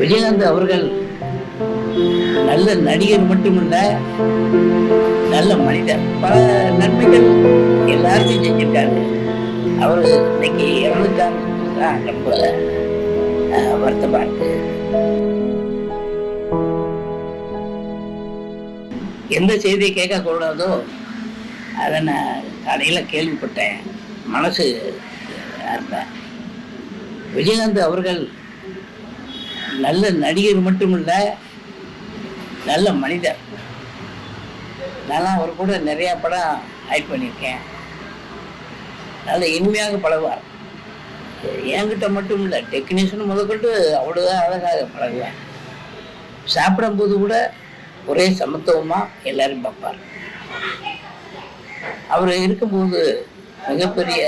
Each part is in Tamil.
விஜயகாந்த் அவர்கள் நல்ல நடிகர் மட்டுமல்ல நல்ல மனிதர். பல நன்மைகள் எல்லாருக்கும் செஞ்சிருக்காரு. அவர் இன்னைக்கு இறந்துட்டாங்க ரொம்ப வருத்தமா இருக்கு எந்த செய்தியை கேட்கக்கூடாதோ அதை நான் கடையில் கேள்விப்பட்டேன். மனசு இருந்தேன் விஜயகாந்த் அவர்கள் நல்ல நடிகர் மட்டும் இல்லை நல்ல மனிதர். நான் அவர் கூட நிறையா படம் ஆக்ட் பண்ணியிருக்கேன். நல்ல இனிமையாக பழகுவார். என்கிட்ட மட்டும் இல்லை டெக்னீஷியன் முதற்கொண்டு அவ்வளோதான் அழகாக பழகுவார். சாப்பிடும்போது கூட ஒரே சமத்துவமாக எல்லாரும் பார்ப்பார். அவர் இருக்கும்போது மிகப்பெரிய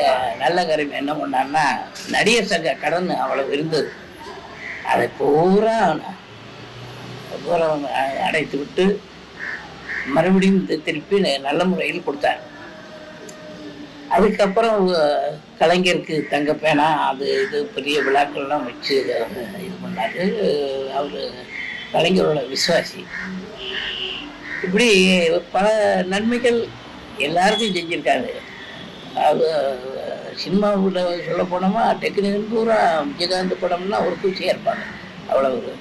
நல்ல காரியம் என்ன பண்ணார்னா நடிகர் சங்க கடன் அவ்வளவு இருந்தது. அதை பூரா பூரா அடைத்து விட்டு மறுபடியும் திருப்பி நல்ல முறையில் கொடுத்தார். அதுக்கப்புறம் கலைஞருக்கு தங்க பேனா அது இது பெரிய விழாக்கள்லாம் வச்சு இது பண்ணாரு. அவர் கலைஞரோட விசுவாசி. இப்படி பல நன்மைகள் எல்லாருக்கும் செஞ்சுருக்காரு. அது சினிமாவில் சொல்ல போனோமா டெக்னிக்கல் பூரா விஜயகாந்த் படம்னா ஒரு குச்சியாக இருப்பாங்க அவ்வளோ ஒரு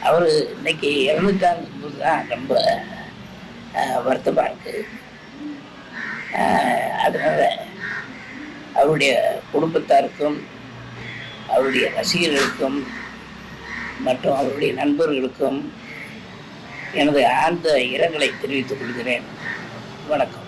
அவர் இன்னைக்கு இறந்துட்டாங்க தான் ரொம்ப வருத்தமாக இருக்குது அதனால் அவருடைய குடும்பத்தாருக்கும் அவருடைய ரசிகர்களுக்கும் மற்றும் அவருடைய நண்பர்களுக்கும் எனது ஆழ்ந்த இரங்கலை தெரிவித்துக் கொள்கிறேன். வணக்கம்.